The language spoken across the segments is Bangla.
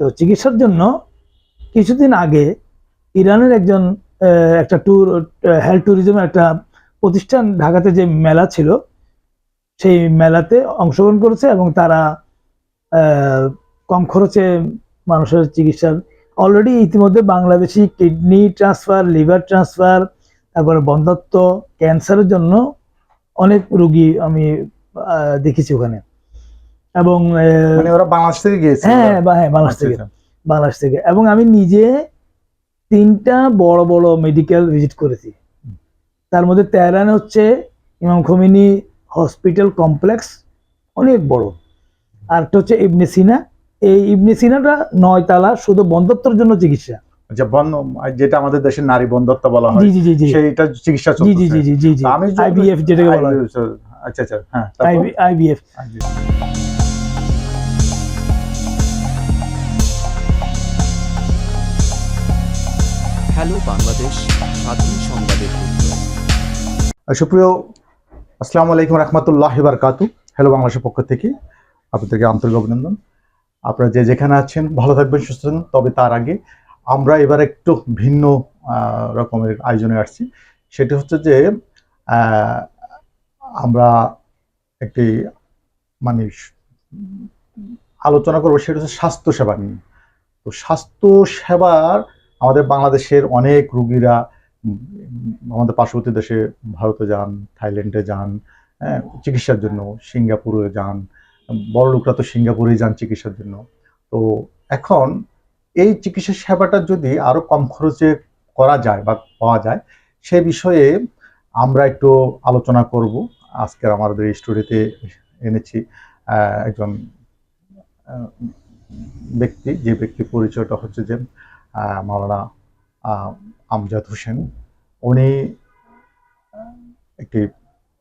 তো চিকিৎসার জন্য কিছুদিন আগে ইরানের একজন একটা ট্যুর হেলথ ট্যুরিজমের একটা প্রতিষ্ঠান ঢাকাতে যে মেলা ছিল, সেই মেলাতে অংশগ্রহণ করেছে এবং তারা কম খরচে মানুষের চিকিৎসার অলরেডি ইতিমধ্যে Bangladeshi kidney transfer, liver transfer, তারপরে বন্ধত্ব ক্যান্সারের জন্য অনেক রুগী আমি দেখেছি ওখানে। এবং মানে ওরা বাংলাদেশ থেকে গিয়েছে হ্যাঁ হ্যাঁ বাংলাদেশ আচ্ছা, থেকে আচ্ছা। বাংলাদেশ থেকে। এবং আমি নিজে তিনটা বড় বড় মেডিকেল ভিজিট করেছি। তার মধ্যে তেহরান হচ্ছে ইমাম খমিনি হসপিটাল কমপ্লেক্স অনেক বড়। আর একটা হচ্ছে ইবনে সিনা। এই ইবনে সিনাটা নয় তালা শুধু বন্ধত্বর জন্য চিকিৎসা। আচ্ছা বন্ধ যেটা আমাদের দেশের নারী বন্ধত্ব বলা হয় জি জি জি সেইটা চিকিৎসা জি জি জি জি জি আমি আইবিএফ যেটাকে বলা হয়। আচ্ছা আচ্ছা হ্যাঁ? আইবিএফ হ্যালো বাংলাদেশ স্বাধীন সংবাদের সুপ্রিয়, আসসালামু আলাইকুম রহমতুল্লাহ বারকাতু হ্যালো বাংলাদেশের পক্ষ থেকে আপনাদেরকে আন্তরিক অভিনন্দন। আপনারা যে যেখানে আছেন, ভালো থাকবেন, সুস্থ থাকবেন। তবে তার আগে আমরা এবার একটু ভিন্ন রকমের আয়োজনে আসছি। সেটি হচ্ছে যে আমরা একটি মানে আলোচনা করব, সেটা হচ্ছে স্বাস্থ্য সেবা নিয়ে। তো স্বাস্থ্য সেবার আমাদের বাংলাদেশের অনেক রুগীরা আমাদের পার্শ্ববর্তী দেশে ভারতে যান থাইল্যান্ডে যান হ্যাঁ, চিকিৎসার জন্য সিঙ্গাপুরে যান বড় লোকরা তো সিঙ্গাপুরে যান চিকিৎসার জন্য। তো এখন এই চিকিৎসা সেবাটা যদি আরও কম খরচে করা যায় বা পাওয়া যায় সে বিষয়ে আমরা একটু আলোচনা করব। আজকের আমাদের স্টুডিওতে এনেছি একজন ব্যক্তি যে ব্যক্তির পরিচয়টা হচ্ছে যে মাওলানা আমজাদ হোসেন, উনি একটি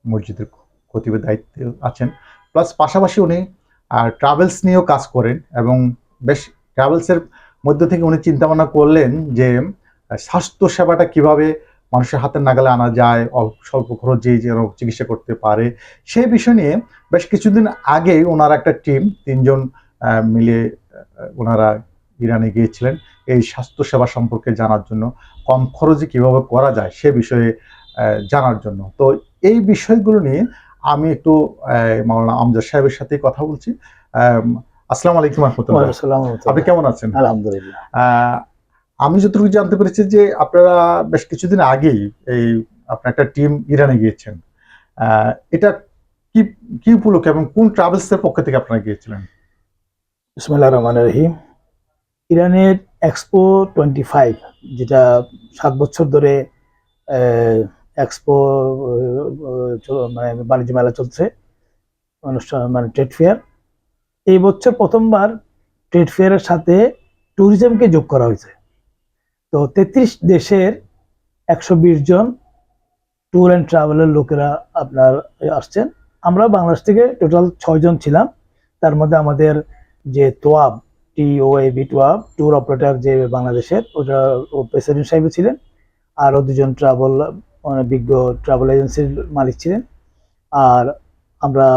মসজিদের খতিবের দায়িত্বে আছেন। প্লাস পাশাপাশি উনি ট্রাভেলস নিয়েও কাজ করেন এবং বেশ ট্রাভেলসের মধ্যে থেকে উনি চিন্তা ভাবনা করলেন যে স্বাস্থ্য সেবাটা কীভাবে মানুষের হাতের নাগালে আনা যায় স্বল্প খরচেই যেন চিকিৎসা করতে পারে। সেই বিষয় নিয়ে বেশ কিছুদিন আগে ওনার একটা টিম, তিনজন মিলে ওনারা ইরানে গিয়েছিলেন। এই স্বাস্থ্য সেবা সম্পর্কে জানার জন্য কম খরচে কীভাবে করা যায় সে বিষয়ে জানার জন্য। তো এই বিষয়গুলো নিয়ে আমি একটু মাওলানা আমজাদ সাহেবের সাথে কথা বলছি। আসসালামু আলাইকুম রহমতুল্লাহ। আপনি কেমন আছেন? আলহামদুলিল্লাহ। আমি যতটুকু জানতে পেরেছি যে আপনারা বেশ কিছুদিন আগেই এই আপনার একটা টিম ইরানে গিয়েছেন। আহ, এটা কি কি উপলক্ষে এবং কোন ট্রাভেলস এর পক্ষ থেকে আপনারা গিয়েছিলেন? বিসমুল্লাহ রহমান রহিম। ইরানের এক্সপো টোয়েন্টি ফাইভ যেটা সাত বছর ধরে এক্সপো মানে বাণিজ্য মেলা চলছে, অনুষ্ঠান মানে ট্রেড ফেয়ার এই বছর প্রথমবার ট্রেড ফেয়ারের সাথে ট্যুরিজমকে যোগ করা হয়েছে। তো তেত্রিশ দেশের একশো বিশ জন ট্যুর অ্যান্ড ট্রাভেলের লোকেরা আপনার আসছেন। আমরা বাংলাদেশ থেকে টোটাল ছয়জন ছিলাম। তার মধ্যে আমাদের যে TOAB T O A B TOAB tour operator যে বাংলাদেশের, ওটা ও প্রেসিডেন্ট সাহেব ছিলেন আরও দুজন ট্রাভেল মানে বিজ্ঞ ট্রাভেল এজেন্সির মালিক ছিলেন। আর আমরা,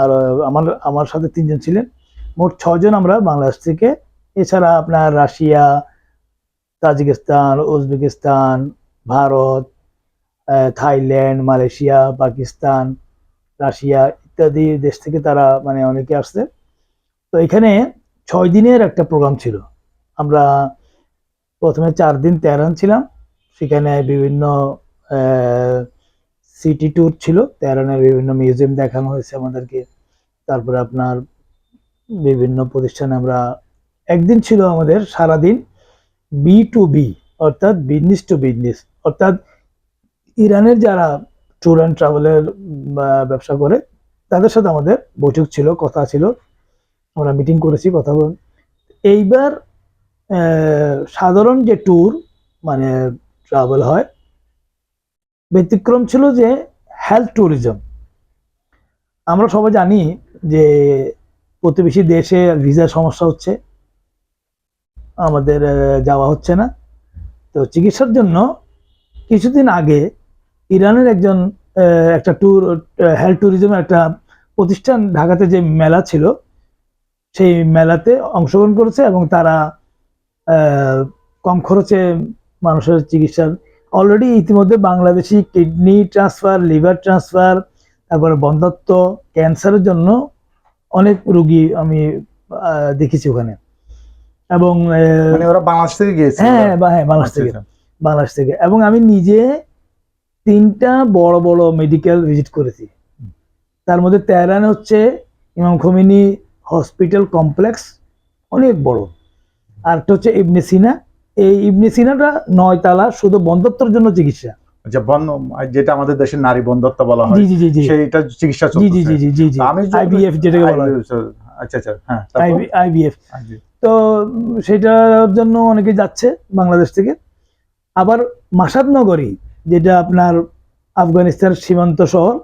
আর আমার আমার সাথে তিনজন ছিলেন। মোট ছজন আমরা বাংলাদেশ থেকে, এছাড়া আপনার Russia, Tajikistan, Uzbekistan, Bharat Thailand, Malaysia, Pakistan, Russia ইত্যাদি দেশ থেকে তারা মানে অনেকে আসছে। তো এখানে ছয় দিনের একটা প্রোগ্রাম ছিল। আমরা প্রথমে চার দিন তেহরান ছিলাম। সেখানে বিভিন্ন সিটি ট্যুর ছিল। তেহরানের বিভিন্ন মিউজিয়াম দেখানো হয়েছে আমাদেরকে। তারপরে আপনার বিভিন্ন প্রতিষ্ঠানে আমরা, একদিন ছিল আমাদের সারাদিন বি টু বি অর্থাৎ বিজনেস টু বিজনেস অর্থাৎ ইরানের যারা ট্যুর অ্যান্ড ট্রাভেলের ব্যবসা করে, তাদের সাথে আমাদের বৈঠক ছিল, কথা ছিল। আমরা মিটিং করেছি, কথা বল। এইবার সাধারণ যে ট্যুর মানে ট্রাভেল হয়, ব্যতিক্রম ছিল যে হেলথ ট্যুরিজম আমরা সবাই জানি যে প্রতিবেশী দেশে ভিসার সমস্যা হচ্ছে, আমাদের যাওয়া হচ্ছে না। তো চিকিৎসার জন্য কিছুদিন আগে ইরানের একজন একটা ট্যুর হেলথ ট্যুরিজমের একটা প্রতিষ্ঠান ঢাকাতে যে মেলা ছিল সেই মেলাতে অংশগ্রহণ করেছে এবং তারা কম খরচে মানুষের চিকিৎসার অলরেডি ইতিমধ্যে Bangladeshi kidney transfer liver transfer তারপরে বন্ধত্ব ক্যান্সারের জন্য অনেক রুগী আমি দেখেছি ওখানে। এবং মানে ওরা বাংলাদেশ থেকে গিয়েছে? হ্যাঁ বা- হ্যাঁ বাংলাদেশ আচ্ছা, থেকে। আচ্ছা। বাংলাদেশ থেকে। এবং আমি নিজে তিনটা বড় বড় মেডিকেল ভিজিট করেছি। তার মধ্যে তেহরান হচ্ছে ইমাম খমিনি হসপিটাল কমপ্লেক্স অনেক বড়। আর একটা হচ্ছে ইবনে সিনা। এই ইবনে সিনাটা নয় তালা শুধু বন্ধত্বর জন্য চিকিৎসা। আচ্ছা বন্ধ যেটা আমাদের দেশের নারী বন্ধত্ব বলা হয় জি জি জি সেইটা চিকিৎসা জি জি জি জি জি। আমি আইবিএফ যেটাকে বলা হয়। আচ্ছা আচ্ছা হ্যাঁ? আইবিএফ তো সেটার জন্য অনেকে যাচ্ছে বাংলাদেশ থেকে। আবার মাসাদ নগরী যেটা আপনার আফগানিস্তান সীমান্ত শহর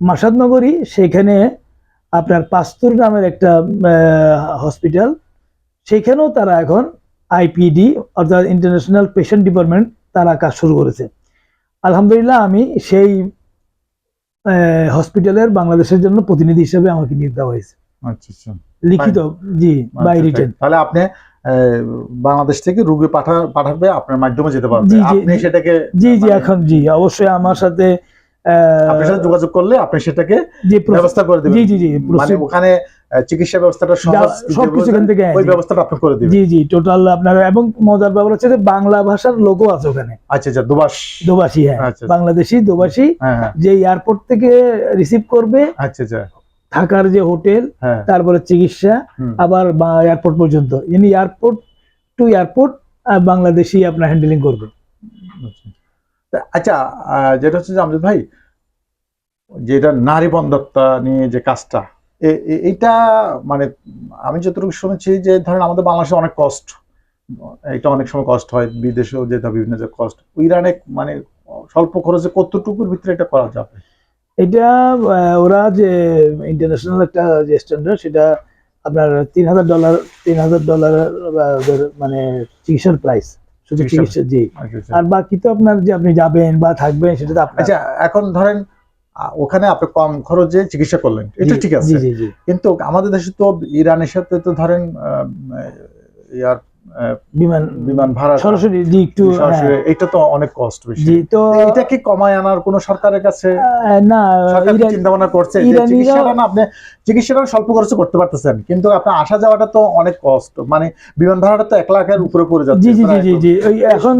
মাসাদ নগরী সেখানে আপনার পাস্তুর নামের একটা হসপিটাল সেখানেও তারা এখন আইপিডি অর্থাৎ ইন্টারন্যাশনাল পেশেন্ট ডিপার্টমেন্ট তারা কাজ শুরু করেছে। আলহামদুলিল্লাহ আমি সেই হসপিটালের বাংলাদেশের জন্য প্রতিনিধি হিসেবে আমাকে নিয়োগ দেওয়া হয়েছে। আচ্ছা আচ্ছা। লিখিত জি বাই আচ্ছা, রিটেন তাহলে আপনি বাংলাদেশ থেকে রুগী পাঠা পাঠাবে আপনার মাধ্যমে যেতে পারবে। জি, জি, আপনি সেটাকে জি জি মানে এখন জি অবশ্যই আমার সাথে আপনার সাথে যোগাযোগ করলে আপনি সেটাকে ব্যবস্থা করে দিবেন। জি জি জি মানে ওখানে চিকিৎসা ব্যবস্থাটা সহজ যা- সবকিছু এখান থেকে ওই ব্যবস্থাটা আপনি করে দিবেন। জি জি টোটাল আপনার এবং মজার ব্যাপার হচ্ছে যে বাংলা ভাষার লোগো আছে ওখানে। আচ্ছা আচ্ছা দুবাস দোবাসী হ্যাঁ আচ্ছা। বাংলাদেশি দোবাসী হ্যাঁ হ্যাঁ। যে এয়ারপোর্ট থেকে রিসিভ করবে আচ্ছা আচ্ছা। থাকার যে হোটেল হ্যাঁ। তারপরে চিকিৎসা। আবার এয়ারপোর্ট পর্যন্ত। ইনি এয়ারপোর্ট টু এয়ারপোর্ট বাংলাদেশি আপনার হ্যান্ডেলিং করবে। আচ্ছা। আচ্ছা যেটা হচ্ছে যে আমজাদ ভাই, যেটা নারী বন্ধত্তা নিয়ে যে কাজটা এইটা মানে আমি যতটুকু শুনেছি যে ধরেন আমাদের বাংলাদেশে অনেক কষ্ট, এটা অনেক সময় কষ্ট হয়, বিদেশেও যেতে বিভিন্ন যে কষ্ট, ইরানে মানে স্বল্প খরচে কতটুকুর ভিতরে এটা করা যাবে? এটা ওরা যে ইন্টারন্যাশনাল একটা যে স্ট্যান্ডার্ড সেটা আপনার তিন হাজার ডলার তিন হাজার ডলার মানে চিকিৎসার প্রাইস শুধু চিকিৎসা- চিকিৎসা জি। আচ্ছা, আচ্ছা। আর বাকি তো আপনার যে আপনি যাবেন বা থাকবেন সেটা তো আচ্ছা এখন ধরেন ওখানে আপনি কম খরচে চিকিৎসা করলেন এটা ঠিক আছে। জি জি জি। কিন্তু আমাদের দেশে তো ইরানের সাথে তো ধরেন আহ, ইয়ার বিমান বিমান ভাড়া সরাসরি একটু হ্যাঁ, এটা তো অনেক কষ্ট বেশি। জি তো এটা কি কমায় আনার কোন সরকারের কাছে? না সরকার চিন্তা ভাবনা করছে চিকিৎসাটা না আপনি চিকিৎসাটা স্বল্প খরচে করতে পারতেছেন কিন্তু আপনার আসা যাওয়াটা তো অনেক কষ্ট মানে বিমান ভাড়াটা তো এক লাখের উপরে পড়ে যাচ্ছে জি জি জি জি ওই এখন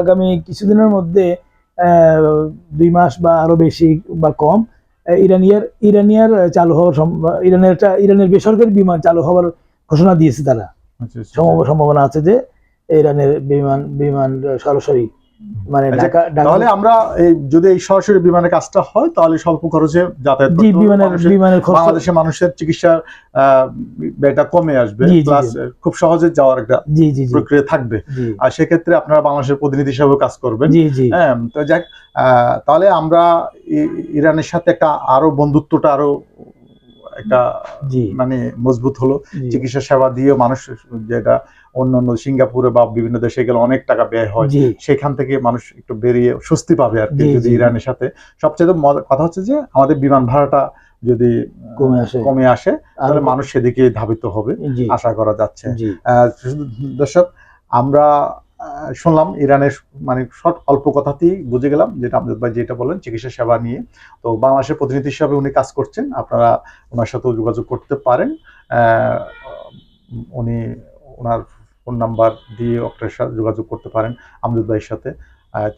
আগামী কিছুদিনের মধ্যে আহ, দুই মাস বা আরও বেশি বা কম ইরানিয়ার ইরানিয়ার চালু হওয়ার ইরানের ইরানের বেসরকারি বিমান চালু হওয়ার ঘোষণা দিয়েছে তারা। সম্ভাবনা আছে যে ইরানের বিমান বিমান সরাসরি মানে আচ্ছা, ঢাকা তাহলে আমরা এই যদি এই সরাসরি বিমানের কাজটা হয় তাহলে স্বল্প খরচে যাতায়াত জি বিমানের বিমানের খরচ বাংলাদেশের মানুষের চিকিৎসার ব্যয়টা কমে আসবে প্লাস খুব সহজে যাওয়ার একটা প্রক্রিয়া থাকবে। আর সেক্ষেত্রে আপনারা বাংলাদেশের প্রতিনিধি হিসাবে কাজ করবেন। হ্যাঁ তো যাক আহ, তাহলে আমরা ইরানের সাথে একটা আরও বন্ধুত্বটা আরও একটা মানে মজবুত হলো। চিকিৎসা সেবা দিয়ে মানুষ যেটা অন্যান্য সিঙ্গাপুরে বা বিভিন্ন দেশে গেলে অনেক টাকা ব্যয় হয় সেখান থেকে মানুষ একটু বেরিয়ে স্বস্তি পাবে আর কি যদি ইরানের সাথে। সবচেয়ে কথা হচ্ছে যে আমাদের বিমান ভাড়াটা যদি কমে আসে। কমে আসে তাহলে মানুষ সেদিকে ধাবিত হবে আশা করা যাচ্ছে। দর্শক আমরা শুনলাম ইরানের মানে শর্ট, অল্প কথাতেই বুঝে গেলাম যেটা আমাদের ভাই যেটা বলেন চিকিৎসা সেবা নিয়ে। তো বাংলাদেশের প্রতিনিধি হিসাবে উনি কাজ করছেন। আপনারা ওনার সাথেও যোগাযোগ করতে পারেন। উনি ওনার ফোন নাম্বার দিয়ে আপনার সাথে যোগাযোগ করতে পারেন আমজদ ভাইয়ের সাথে।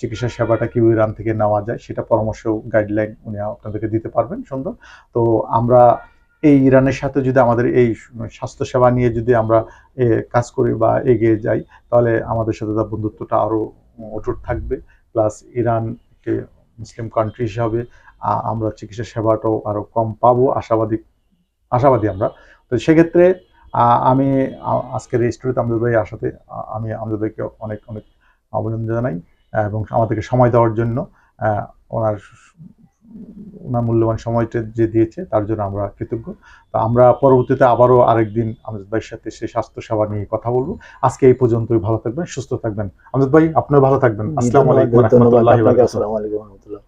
চিকিৎসা সেবাটা কি ইরান থেকে নেওয়া যায় সেটা পরামর্শ গাইডলাইন উনি আপনাদেরকে দিতে পারবেন সুন্দর। তো আমরা এই ইরানের সাথে যদি আমাদের এই স্বাস্থ্য সেবা নিয়ে যদি আমরা কাজ করি বা এগিয়ে যাই, তাহলে আমাদের সাথে তার বন্ধুত্বটা আরও অটুট থাকবে। প্লাস ইরান একটি মুসলিম কান্ট্রি হিসাবে আমরা চিকিৎসা সেবাটাও আরও কম পাবো, আশাবাদী আশাবাদী আমরা। তো সেক্ষেত্রে আমি আজকের এই স্টোরিতে আমাদের ভাই আসাতে আমি আমাদের ভাইকে অনেক অনেক অভিনন্দন জানাই, এবং আমাদেরকে সময় দেওয়ার জন্য ওনার ওনার মূল্যবান সময়টা যে দিয়েছে তার জন্য আমরা কৃতজ্ঞ। তো আমরা পরবর্তীতে আবারও আরেকদিন আমাদের ভাইয়ের সাথে সে স্বাস্থ্যসেবা নিয়ে কথা বলব। আজকে এই পর্যন্তই ভালো থাকবেন সুস্থ থাকবেন। আমাদের ভাই আপনিও ভালো থাকবেন। আসসালামু আলাইকুম আসসালামু রহমতুল্লাহ।